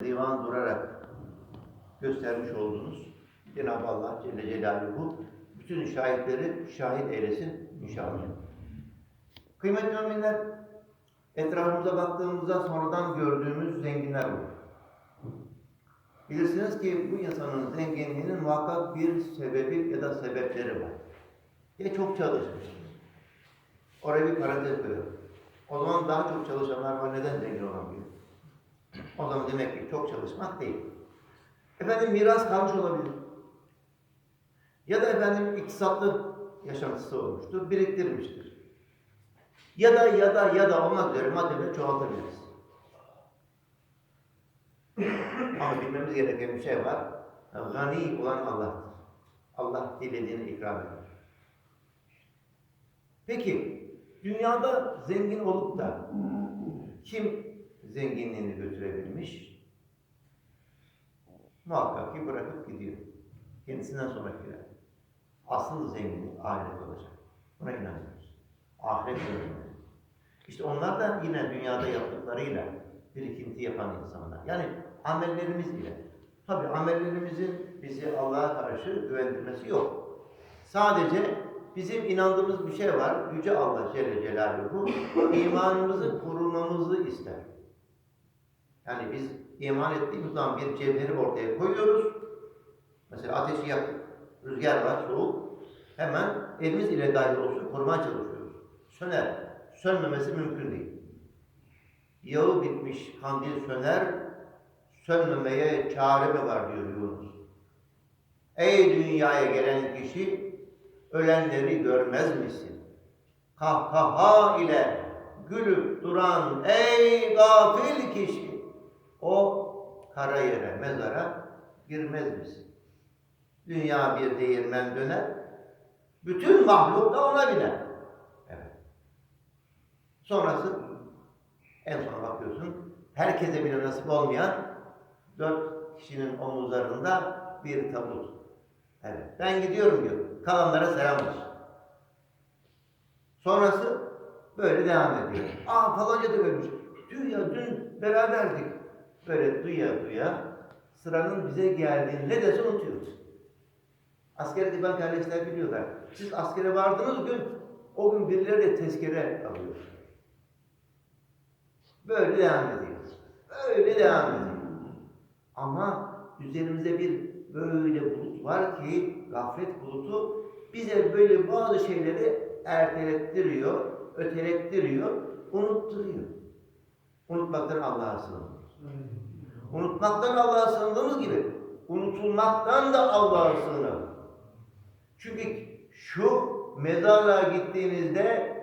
divan durarak göstermiş olduğunuz Cenab-ı Allah Celle Celaluhu bütün şahitleri şahit eylesin inşallah. Kıymetli müminler, etrafımıza baktığımızda sonradan gördüğümüz zenginler var. Bilirsiniz ki bu insanın zenginliğinin muhakkak bir sebebi ya da sebepleri var. Ya çok çalışmış. Oraya bir parantez koyuyorum. O zaman daha çok çalışanlar var. Neden zengin olamıyor? O zaman demek ki çok çalışmak değil. Efendim miras kalmış olabilir. Ya da efendim iktisatlı yaşantısı olmuştur, biriktirmiştir. Ya da ya da ya da olmak üzere maddeleri çoğaltabiliriz. Ama bilmemiz gereken bir şey var. Gani olan Allah'tır. Allah dilediğini ikram eder. Peki, dünyada zengin olup da kim zenginliğini götürebilmiş? Muhakkak ki bırakıp gidiyor. Kendisinden sonrakiler. Asıl zenginlik ahiret olacak. Buna inanıyoruz. Ahiret zenginliği. İşte onlar da yine dünyada yaptıklarıyla birikinti yapan insanlar. Yani amellerimiz ile. Tabi amellerimizin bizi Allah'a karşı güvendirmesi yok. Sadece bizim inandığımız bir şey var. Yüce Allah Celle Celaluhu imanımızı korumamızı ister. Yani biz iman ettiğimiz zaman bir cevheri ortaya koyuyoruz. Mesela ateşi yaktık. Rüzgar var, soğuk. Hemen elimiz ile dahi olsun korumaya çalışıyoruz. Söner. Sönmemesi mümkün değil. Yağı bitmiş kandil söner, sönmemeye çare mi var diyor Yunus. Ey dünyaya gelen kişi, ölenleri görmez misin? Kahkaha ile gülüp duran ey gafil kişi, o kara yere, mezara girmez misin? Dünya bir değirmen döner, bütün mahluk da ona biner. Evet. Sonrası en sona bakıyorsun, herkese bile nasip olmayan dört kişinin omuzlarında bir tabut. Evet, ben gidiyorum diyor. Kalanlara selamlar. Sonrası böyle devam ediyor. Aa falanca da ölmüş. Dün ya dün beraberdik. Böyle duya duya sıranın bize geldiğini ne dese unutuyoruz. Askere giden kardeşler biliyorlar. Siz askere vardığınız gün o gün birileri de tezkere alıyor. Böyle devam ediyor. Böyle devam ediyor. Ama üzerimizde bir böyle bulut var ki gaflet bulutu bize böyle bazı şeyleri ertelettiriyor, ötelettiriyor, unutturuyor. Unutmaktan Allah'a sığınıyoruz. Unutmaktan Allah'a sığındığımız gibi unutulmaktan da Allah'a sığınalım. Çünkü şu mezarlığa gittiğinizde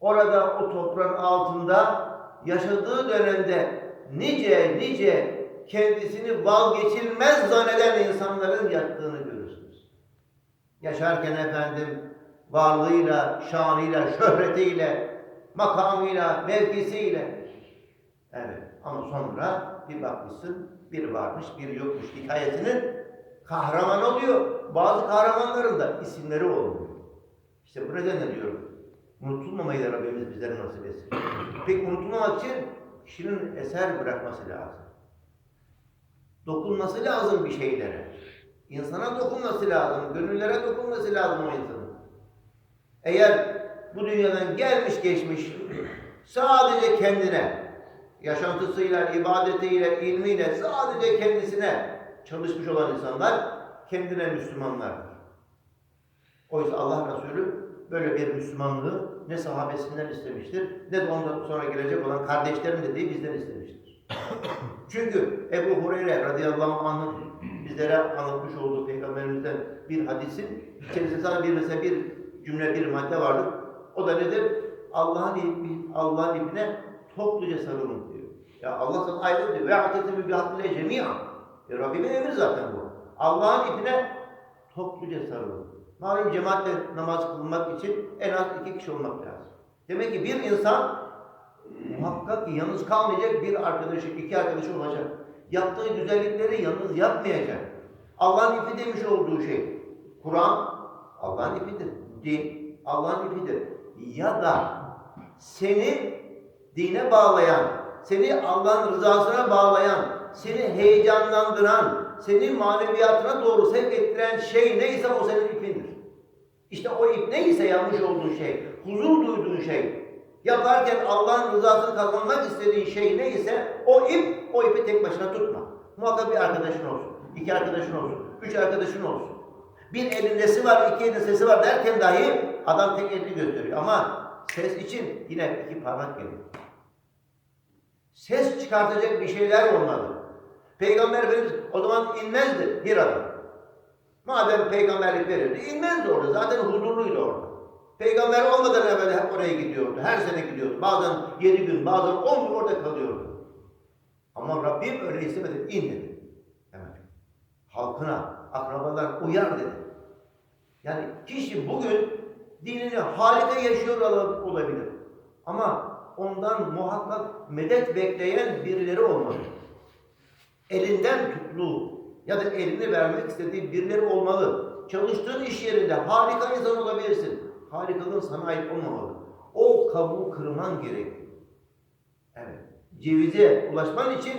orada o toprağın altında yaşadığı dönemde nice nice kendisini vazgeçilmez zanneden insanların yattığını görürsünüz. Yaşarken efendim varlığıyla, şanıyla, şöhretiyle, makamıyla, mevkisiyle. Evet ama sonra bir bakmışsın bir varmış bir yokmuş hikayesinin kahraman oluyor. Bazı kahramanların da isimleri olmuyor. İşte bu nedenle diyorum. Unutulmamayı da Rabbimiz bizlere nasip etsin. Peki unutulmamak için kişinin eser bırakması lazım. Dokunması lazım bir şeylere. İnsana dokunması lazım. Gönüllere dokunması lazım o insanın. Eğer bu dünyadan gelmiş geçmiş sadece kendine, yaşantısıyla, ibadetiyle, ilmiyle sadece kendisine çalışmış olan insanlar kendine Müslümanlardır. Oysa Allah Resulü böyle bir Müslümanlığı ne sahabesinden istemiştir ne de ondan sonra gelecek olan kardeşlerim dediği bizden istemiştir. Çünkü Ebu Hureyre radıyallahu anh'ın bizlere anlatmış olduğu peygamberimizden bir hadisin içerisinde sadece bir mesela bir cümle bir madde vardır. O da nedir? Allah'ın ipi, Allah'ın ipine topluca sarılın diyor. Ya Allah sana ayrı diyor. Ve atetimu bihaddile cemiyan. E Rabbimin emri zaten bu. Allah'ın ipine topluca sarılın. Malum cemaatle namaz kılmak için en az iki kişi olmak lazım. Demek ki bir insan muhakkak ki yalnız kalmayacak bir arkadaşı, iki arkadaşı olacak. Yaptığı güzellikleri yalnız yapmayacak. Allah'ın ipi demiş olduğu şey. Kur'an Allah'ın ipidir. Din Allah'ın ipidir. Ya da seni dine bağlayan, seni Allah'ın rızasına bağlayan, seni heyecanlandıran, seni maneviyatına doğru sevk ettiren şey neyse o senin ipindir. İşte o ip neyse yanlış olduğun şey, huzur duyduğun şey, yaparken Allah'ın rızasını kazanmak istediğin şey neyse o ip, o ipi tek başına tutma. Muhakkak bir arkadaşın olsun, iki arkadaşın olsun, üç arkadaşın olsun. Bir elin nesi var, iki elin sesi var derken dahi adam tek elini gösteriyor. Ama ses için yine iki parmak gerekiyor. Ses çıkartacak bir şeyler olmalı. Peygamber Efendimiz o zaman inmezdi Hira'da. Madem peygamberlik verirdi, inmezdi orada. Zaten huzurluydu orada. Peygamber olmadan evvel hep oraya gidiyordu. Her sene gidiyordu. Bazen yedi gün, bazen on gün orada kalıyordu. Ama Rabbim öyle istemedi. İn dedi. Hemen. Halkına, akrabalar uyar dedi. Yani kişi bugün dinini harika yaşıyor ola- olabilir. Ama ondan muhakkak medet bekleyen birileri olmalı. Elinden tuttuğu ya da elini vermek istediği birileri olmalı. Çalıştığın iş yerinde harika insan olabilirsin. Harikalığın sana ait olmamalı. O kabuğu kırman gerekiyor. Evet. Cevize ulaşman için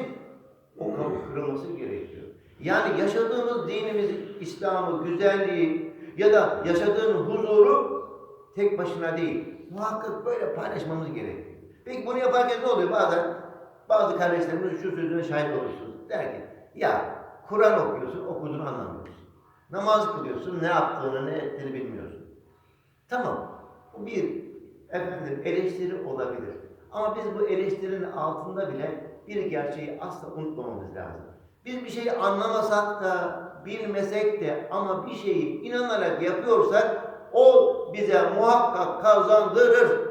o kabuk kırılması gerekiyor. Yani yaşadığımız dinimizi, İslam'ı, güzelliği ya da yaşadığın huzuru tek başına değil. Muhakkak böyle paylaşmamız gerekiyor. Peki bunu yaparken ne oluyor? Bazen bazı kardeşlerimiz şu sözüne şahit olursunuz. Der ki, ya Kur'an okuyorsun, okuduğunu anlamıyorsun. Namaz kılıyorsun, ne yaptığını, ne ettiğini bilmiyorsun. Tamam, bu bir efendim eleştiri olabilir. Ama biz bu eleştirinin altında bile bir gerçeği asla unutmamamız lazım. Biz bir şeyi anlamasak da, bilmesek de ama bir şeyi inanarak yapıyorsak o bize muhakkak kazandırır.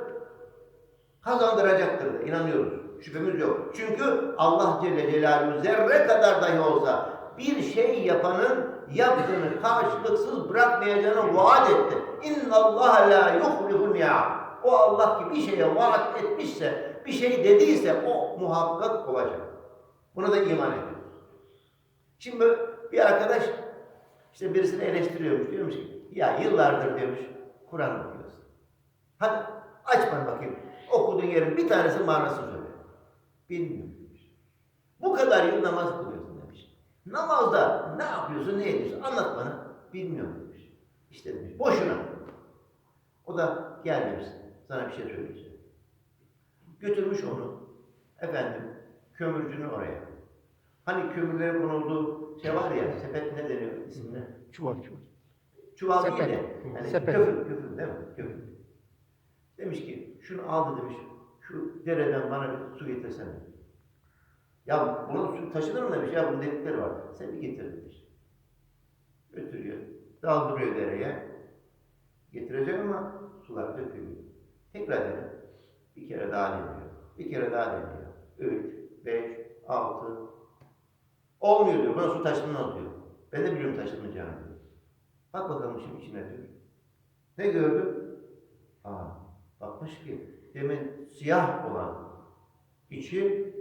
Kazandıracaktır da inanıyoruz. Şüphemiz yok. Çünkü Allah Celle Celaluhu zerre kadar dahi olsa bir şey yapanın yaptığını karşılıksız bırakmayacağını vaat etti. İnna Allah la yuhlihul mi'ad. O Allah ki bir şeye vaat etmişse, bir şey dediyse o muhakkak olacak. Buna da iman ediyoruz. Şimdi bir arkadaş işte birisini eleştiriyormuş. Diyormuş ki ya yıllardır demiş Kur'an okuyorsun. Hadi aç bana bakayım. Okuduğun yerin bir tanesi manasını söyle. Bilmiyorum demiş. Bu kadar yıl namaz kılıyorsun demiş. Namazda ne yapıyorsun, ne ediyorsun? Anlat bana. Bilmiyorum demiş. İşte demiş. Boşuna. O da gel demiş. Sana bir şey söyleyeceğim. Götürmüş onu. Efendim kömürcünün oraya. Hani kömürlerin konulduğu şey var ya, sepet ne deniyor ismine? Çuval çuval. Çuval Sepet. değil de, hani Sepet. köfün, köfün değil mi? Demiş ki, şunu aldı demiş, şu dereden bana bir su getirsene. Ya bunun su taşınır mı demiş, ya bunun delikleri var. Sen bir getir demiş. Götürüyor, daldırıyor dereye. Getirecek ama sular dökülüyor. Tekrar dene. Bir kere daha deniyor. Bir kere daha deniyor. Üç, beş, altı. Olmuyor diyor, buna su taşınmaz diyor. Ben de biliyorum taşınmayacağını diyor. Bak bakalım şimdi içine diyor. Ne gördü? Aa, bakmış ki demin siyah olan içi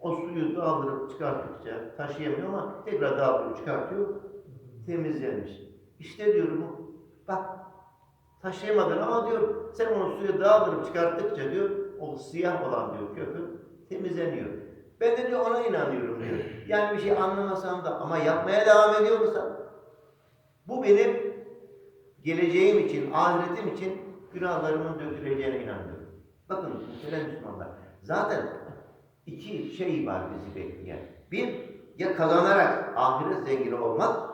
o suyu daldırıp çıkarttıkça taşıyamıyor ama tekrar daldırıp çıkartıyor. Temizlenmiş. İşte diyorum bu. Bak taşıyamadın ama diyor sen onu suya daldırıp çıkarttıkça diyor o siyah olan diyor kökü temizleniyor. Ben de diyor ona inanıyorum diyor. Yani bir şey anlamasam da ama yapmaya devam ediyorsam bu benim geleceğim için, ahiretim için günahlarımın döküleceğine inanıyorum. Bakın muhterem Müslümanlar, zaten iki şey var bizi bekleyen. Bir, ya kazanarak ahiret zengini olmak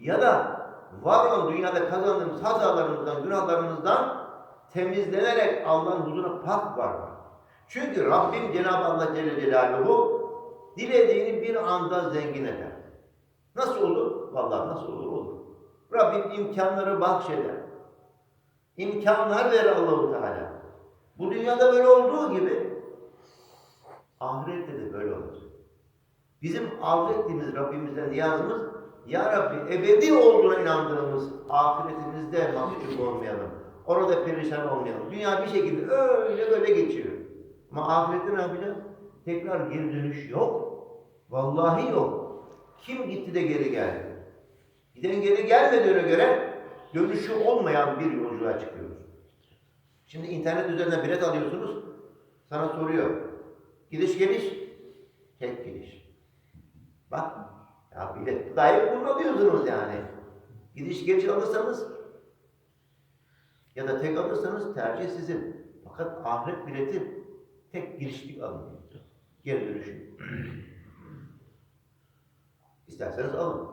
ya da var olan dünyada kazandığımız hatalarımızdan, günahlarımızdan temizlenerek Allah'ın huzuruna pak varmak. Çünkü Rabbim Cenab-ı Allah Celle Celaluhu dilediğini bir anda zengin eder. Nasıl olur? Vallahi nasıl olur olur. Rabbim imkanları bahşeder. İmkanlar verir Allahu Teala. Bu dünyada böyle olduğu gibi ahirette de böyle olacak. Bizim arzu ettiğimiz Rabbimizden niyazımız Ya Rabbi ebedi olduğuna inandığımız ahiretimizde mahcup olmayalım. Orada perişan olmayalım. Dünya bir şekilde öyle böyle geçiyor. Ama ahirette ne yapacağız? Tekrar geri dönüş yok. Vallahi yok. Kim gitti de geri geldi? Giden geri gelmediğine göre dönüşü olmayan bir yolculuğa çıkıyoruz. Şimdi internet üzerinden bilet alıyorsunuz. Sana soruyor. Gidiş geliş, tek gidiş. Bak, ya bilet dahi kullanıyorsunuz yani. Gidiş geç alırsanız ya da tek alırsanız tercih sizin. Fakat ahiret bileti tek girişlik alın. Geri dönüşü. İsterseniz alın.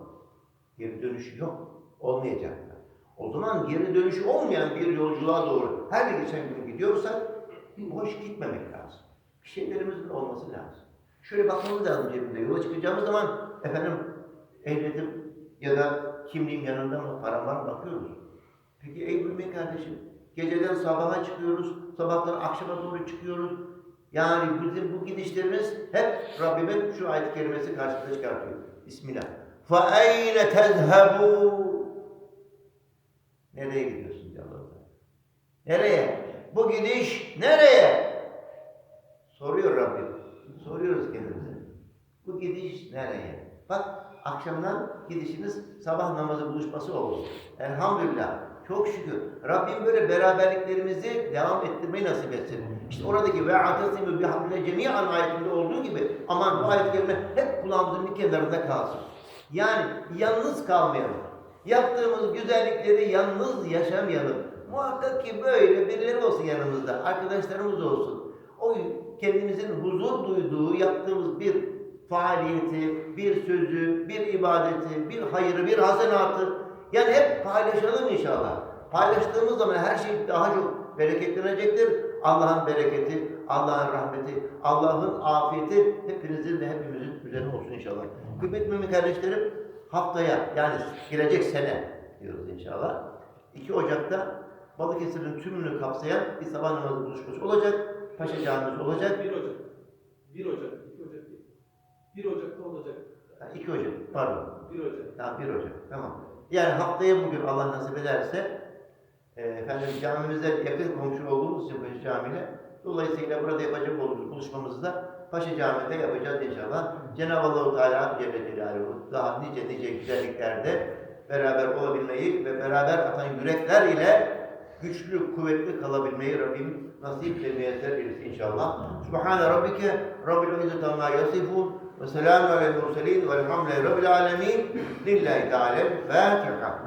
Geri dönüşü yok. Olmayacak. O zaman geri dönüşü olmayan bir yolculuğa doğru her geçen gün gidiyorsak boş gitmemek lazım. Bir şeylerimizin olması lazım. Şöyle bakmamız lazım cebimde. Yola çıkacağımız zaman efendim ehliyetim ya da kimliğim yanında mı, param var mı bakıyoruz. Peki ey mümin kardeşim, geceden sabaha çıkıyoruz, sabahtan akşama doğru çıkıyoruz. Yani bizim bu gidişlerimiz hep Rabbimin şu ayet-i kerimesi karşımıza çıkartıyor. Bismillah. فَاَيْنَ تَذْهَبُونَ Nereye gidiyorsun Teala. Nereye? Bu gidiş nereye? Soruyor Rabbim. Soruyoruz kendimize. Bu gidiş nereye? Bak akşamdan gidişiniz sabah namazı buluşması oldu. Elhamdülillah. Çok şükür. Rabbim böyle beraberliklerimizi devam ettirmeyi nasip etsin. İşte oradaki ve atasimu bihamdine cemiyan ayetinde olduğu gibi aman bu ayet kelime hep kulağımızın bir kenarında kalsın. Yani yalnız kalmayalım. Yaptığımız güzellikleri yalnız yaşamayalım. Muhakkak ki böyle birileri olsun yanımızda, arkadaşlarımız olsun. O kendimizin huzur duyduğu yaptığımız bir faaliyeti, bir sözü, bir ibadeti, bir hayırı, bir hasenatı yani hep paylaşalım inşallah. Paylaştığımız zaman her şey daha çok bereketlenecektir. Allah'ın bereketi, Allah'ın rahmeti, Allah'ın afiyeti hepinizin ve hepimizin üzerine olsun inşallah. Kıymetli mümin kardeşlerim, haftaya yani gelecek sene diyoruz inşallah. 2 Ocak'ta Balıkesir'in tümünü kapsayan bir sabah namazı buluşması olacak. Paşa Camimiz olacak. 1 Ocak. 1 Ocak. 2 Ocak değil. 1 Ocak'ta olacak. Ha, 2 Ocak, pardon. 1 Ocak. Tamam 1 Ocak, tamam. Yani haftaya bugün Allah nasip ederse e, efendim camimize yakın komşu olduğumuz için Paşa Camii'yle dolayısıyla burada yapacak olduğumuz buluşmamızı da Paşa Camii'de yapacağız inşallah. Cenab-ı Allah-u Teala Celle Celaluhu daha nice nice güzelliklerde beraber olabilmeyi ve beraber atan yürekler ile güçlü, kuvvetli kalabilmeyi Rabbim nasip ve müyesser eylesin inşallah. Subhane Rabbike Rabbil İzzet Amma Yasifun ve selamun aleyhi murselin velhamdülillahi Rabbil Alemin. Lillahi Teala Fatiha.